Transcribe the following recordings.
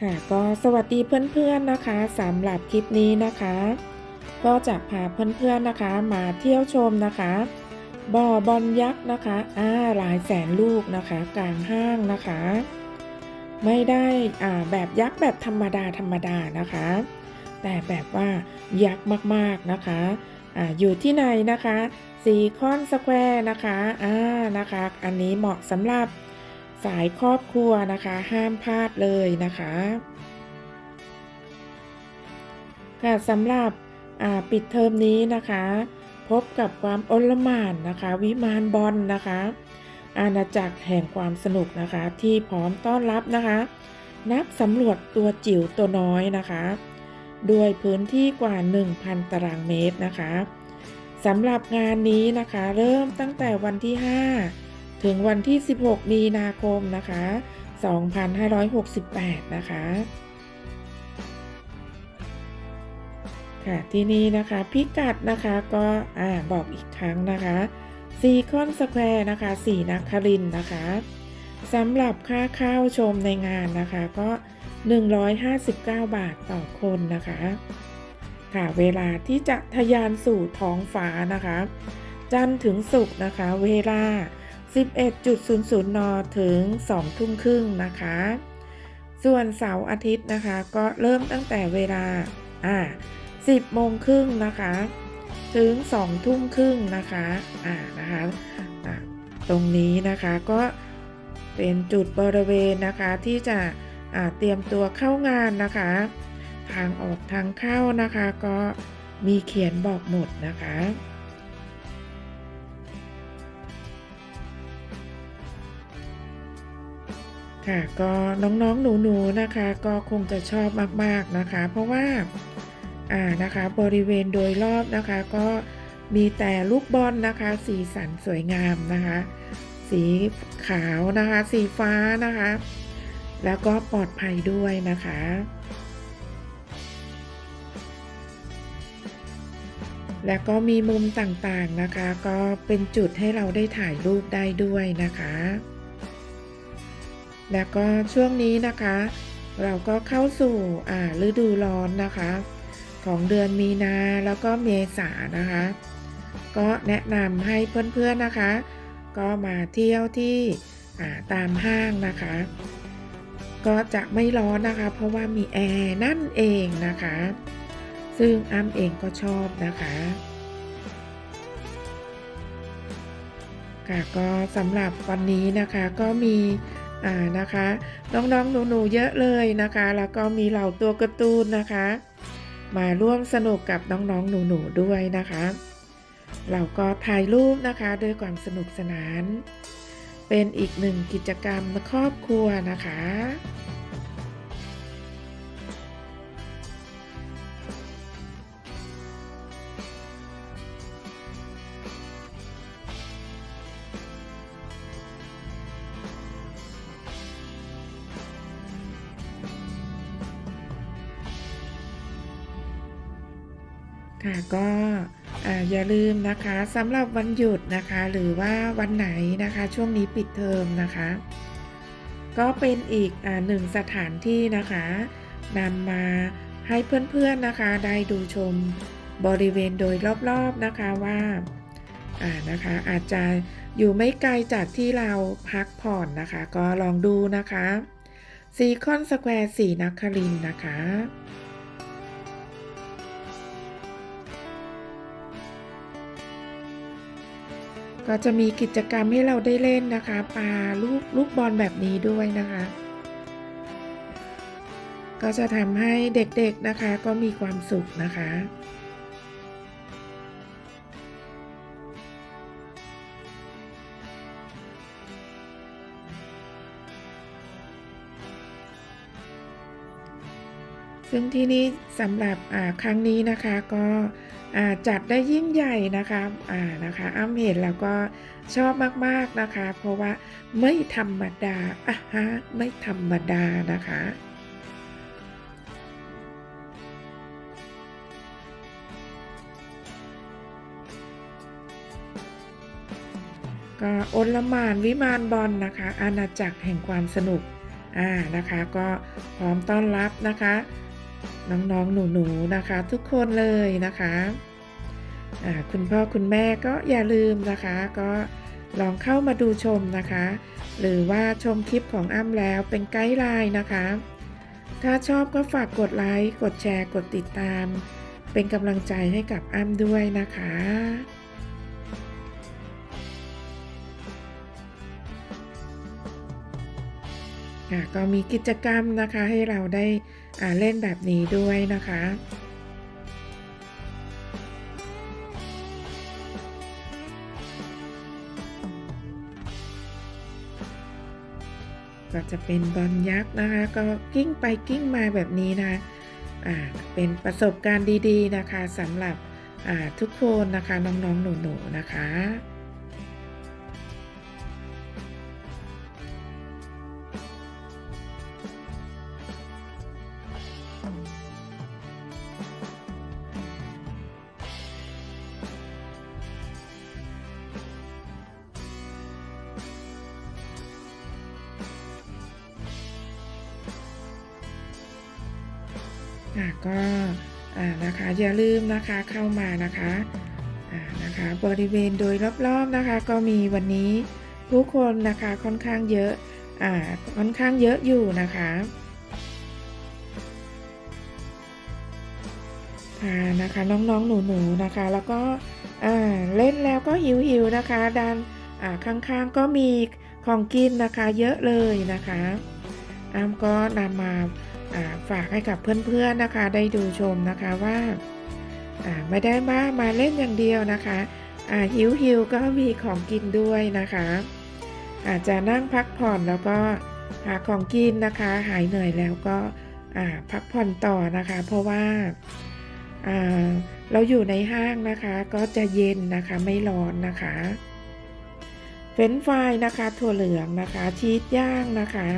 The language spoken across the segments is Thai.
ค่ะก็สวัสดีเพื่อนๆนะคะสำหรับคลิปนี้นะคะ ก็จะพาเพื่อนๆนะคะมาเที่ยวชมนะคะบ่อบอลยักษ์นะคะอ่าหลายแสนลูกนะคะ กลางห้างนะคะ ไม่ได้อ่าแบบยักษ์แบบธรรมดาธรรมดานะคะ แต่แบบว่ายักษ์มากๆนะคะอ่าอยู่ที่ไหนนะคะซีคอนสแควร์นะคะอ่านะคะ อันนี้เหมาะสำหรับ สายครอบครัวนะคะ ห้ามพลาดเลยนะคะค่ะสำหรับปิดเทอมนี้นะคะ พบกับความอลหม่านนะคะ วิมานบอลนะคะ อาณาจักรแห่งความสนุกนะคะ ที่พร้อมต้อนรับนะคะ นักสำรวจตัวจิ๋วตัวน้อยนะคะด้วยพื้นที่กว่า 1,000 ตารางเมตรนะคะสำหรับงานนี้นะคะ เริ่มตั้งแต่วันที่ 5 ถึงวันที่ 16 มีนาคมนะคะ 2568 นะคะ ค่ะ ที่นี่นะคะ พิกัดนะคะก็อ่าบอกอีกครั้งนะคะซีคอนสแควร์นะคะสีนักครินนะคะสำหรับค่าเข้าชมในงานนะคะก็ 159 บาทต่อคนนะคะ ค่ะเวลาที่จะทะยานสู่ท้องฟ้านะคะ จันทร์ถึงศุกร์นะคะ เวลา 11.00 น ถึง 2 ทุ่มครึ่งนะคะ ส่วนเสาร์อาทิตย์นะคะ ก็เริ่มตั้งแต่เวลาอ่า10 โมงครึ่งนะคะ ถึง 2 ทุ่มครึ่งนะคะอ่านะคะอ่าตรงนี้นะคะก็เป็นจุดบริเวณนะคะที่จะเตรียมตัวเข้างานนะคะ ทางออกทางเข้านะคะก็มีเขียนบอกหมดนะคะ ค่ะก็น้องๆหนูๆนะคะ ก็คงจะชอบมากๆนะคะ เพราะว่าอ่านะคะบริเวณโดยรอบนะคะ ก็มีแต่ลูกบอลนะคะ สีสันสวยงามนะคะ สีขาวนะคะ สีฟ้านะคะ แล้วก็ปลอดภัยด้วยนะคะแล้วก็มีมุมต่างๆนะคะ ก็เป็นจุดให้เราได้ถ่ายรูปได้ด้วยนะคะ แล้วก็ช่วงนี้นะคะ เราก็เข้าสู่อ่าฤดูร้อนนะคะ ของเดือนมีนาแล้วก็เมษานะคะ ก็แนะนำให้เพื่อนๆนะคะ ก็มาเที่ยวที่ตามห้างนะคะ ก็จะไม่ร้อนนะคะ เพราะว่ามีแอร์นั่นเองนะคะ ซึ่งอ้ำเองก็ชอบนะคะค่ะก็สำหรับวันนี้นะคะก็มี อ่านะคะ น้องๆหนูๆเยอะเลยนะคะ แล้วก็มีเหล่าตัวการ์ตูนนะคะ มาร่วมสนุกกับน้องๆหนูๆด้วยนะคะ เราก็ถ่ายรูปนะคะด้วยความสนุกสนาน เป็นอีกหนึ่งกิจกรรมครอบครัวนะคะ ค่ะก็อย่าลืมนะคะสำหรับวันหยุดนะคะ หรือว่าวันไหนนะคะ ช่วงนี้ปิดเทอมนะคะ ก็เป็นอีกอหนึ่งสถานที่นะคะนำมาให้เพื่อนๆนะคะ ได้ดูชมบริเวณโดยรอบๆนะคะว่าอ่านะคะอาจจะอยู่ไม่ไกลจากที่เราพักผ่อนนะคะ ก็ลองดูนะคะซีคอนสแควร์สีนัครินนะคะ ก็จะมีกิจกรรมให้เราได้เล่นนะคะปาลูกลูกบอลแบบนี้ด้วยนะคะ ก็จะทำให้เด็กๆนะคะก็มีความสุขนะคะ ซึ่งที่นี่สำหรับครั้งนี้นะคะก็จัดได้ยิ่งใหญ่นะคะอ่านะคะอ้ำเห็นแล้วก็ชอบมากๆนะคะ เพราะว่าไม่ธรรมดาอะฮะไม่ธรรมดานะคะก็อลมานวิมานบอลนะคะ อาณาจักรแห่งความสนุกอ่านะคะ ก็พร้อมต้อนรับนะคะ น้องๆ หนูๆ นะคะ ทุกคนเลยนะคะคุณพ่อคุณแม่ก็อย่าลืมนะคะ ก็ลองเข้ามาดูชมนะคะ หรือว่าชมคลิปของอ้ำแล้วเป็นไกด์ไลน์นะคะ ถ้าชอบก็ฝากกดไลค์ กดแชร์ กดติดตาม เป็นกำลังใจให้กับอ้ำด้วยนะคะ ก็มีกิจกรรมนะคะให้เราได้อ่าเล่นแบบนี้ด้วยนะคะก็จะเป็นบอลยักษ์นะคะ ก็กิ้งไปกิ้งมาแบบนี้นะคะอ่าเป็นประสบการณ์ดีๆนะคะสำหรับทุกคนนะคะน้องๆหนูๆนะคะ ค่ะก็อ่านะคะอย่าลืมนะคะเข้ามานะคะอ่านะคะบริเวณโดยรอบๆนะคะ ก็มีวันนี้ผู้คนนะคะค่อนข้างเยอะอ่าค่อนข้างเยอะอยู่นะคะค่ะนะคะน้องๆหนูๆนะคะ แล้วก็อ่าเล่นแล้วก็หิวๆนะคะด้านอ่าข้างๆก็มีของกินนะคะเยอะเลยนะคะอ้ำก็นำมา ฝากให้กับเพื่อนๆนะคะ ได้ดูชมนะคะว่าไม่ได้มามาเล่นอย่างเดียวนะคะหิวหิวๆก็มีของกินด้วยนะคะ อาจจะนั่งพักผ่อนแล้วก็หาของกินนะคะ หายเหนื่อยแล้วก็พักผ่อนต่อนะคะ เพราะว่าเราอยู่ในห้างนะคะ ก็จะเย็นนะคะไม่ร้อนนะคะ เฟรนฟรายนะคะ ถั่วเหลืองนะคะ ชีสย่างนะคะ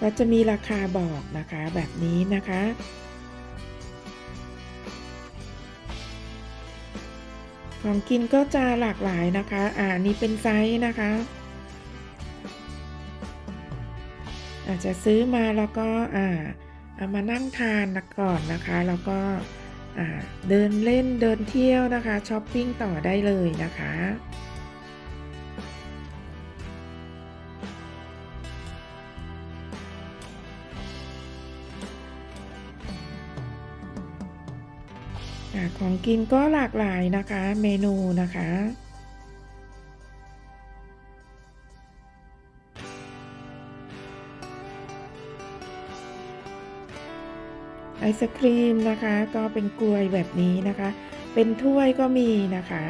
ก็จะมีราคาบอกนะคะแบบนี้นะคะ ของกินก็จะหลากหลายนะคะ อ่านี่เป็นไซส์นะคะ อาจจะซื้อมาแล้วก็อ่าเอามานั่งทานก่อนนะคะ แล้วก็อ่าเดินเล่นเดินเที่ยวนะคะช้อปปิ้งต่อได้เลยนะคะ ของกินก็หลากหลายนะคะ เมนูนะคะไอศครีมนะคะ ก็เป็นกลวยแบบนี้นะคะ เป็นถ้วยก็มีนะคะ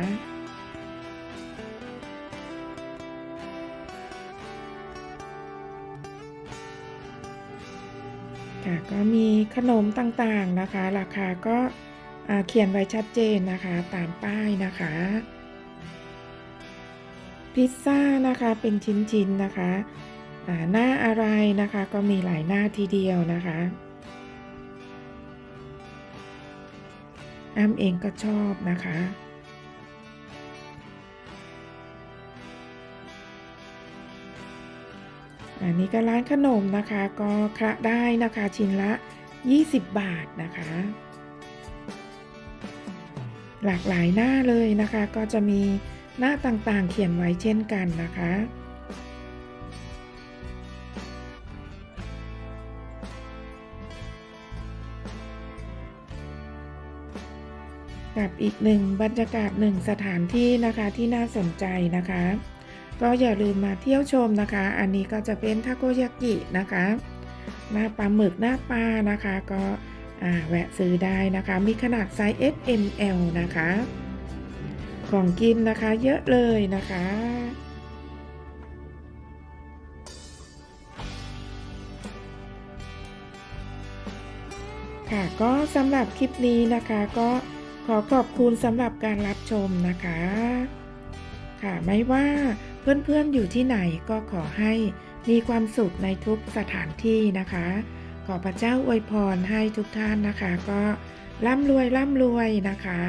ค่ะก็มีขนมต่างๆนะคะ ราคาก็ เขียนไว้ชัดเจนนะคะตามป้ายนะคะ พิซซ่านะคะเป็นชิ้นๆนะคะหน้าอะไรนะคะก็มีหลายหน้าทีเดียวนะคะอ้ำเองก็ชอบนะคะ อันนี้ก็ร้านขนมนะคะก็คะได้นะคะชิ้นละ 20 บาทนะคะ หลากหลายหน้าเลยนะคะ ก็จะมีหน้าต่างๆเขียนไว้เช่นกันนะคะกับอีกหนึ่งบรรยากาศหนึ่งสถานที่นะคะที่น่าสนใจนะคะ ก็อย่าลืมมาเที่ยวชมนะคะ อันนี้ก็จะเป็นทาโกยากินะคะ หน้าปลาหมึกหน้าปลานะคะ ก็ แวะซื้อได้นะคะ มีขนาดไซส์ S M L นะคะ ของกินนะคะเยอะเลยนะคะค่ะก็สำหรับคลิปนี้นะคะก็ขอขอบคุณสำหรับการรับชมนะคะ ค่ะไม่ว่าเพื่อนๆอยู่ที่ไหนก็ขอให้มีความสุขในทุกสถานที่นะคะ ขอพระเจ้าอวยพรให้ทุกท่านนะคะ ก็ร่ำรวยร่ำรวยนะคะ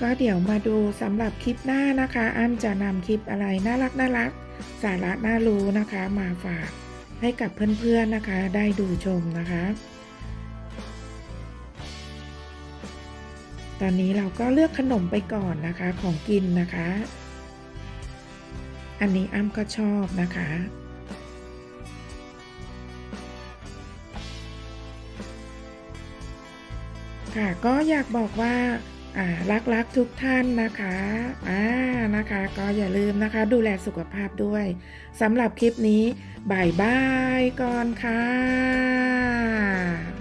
ก็เดี๋ยวมาดูสำหรับคลิปหน้านะคะ อ้ำจะนำคลิปอะไรน่ารักน่ารัก สาระน่ารู้นะคะ มาฝากให้กับเพื่อนๆนะคะ ได้ดูชมนะคะ ตอนนี้เราก็เลือกขนมไปก่อนนะคะของกินนะคะ อันนี้อ้ำก็ชอบนะคะ ค่ะก็อยากบอกว่าอ่ารักรักทุกท่านนะคะอ่านะคะ ก็อย่าลืมนะคะ ดูแลสุขภาพด้วยสำหรับคลิปนี้บายบายก่อนค่ะ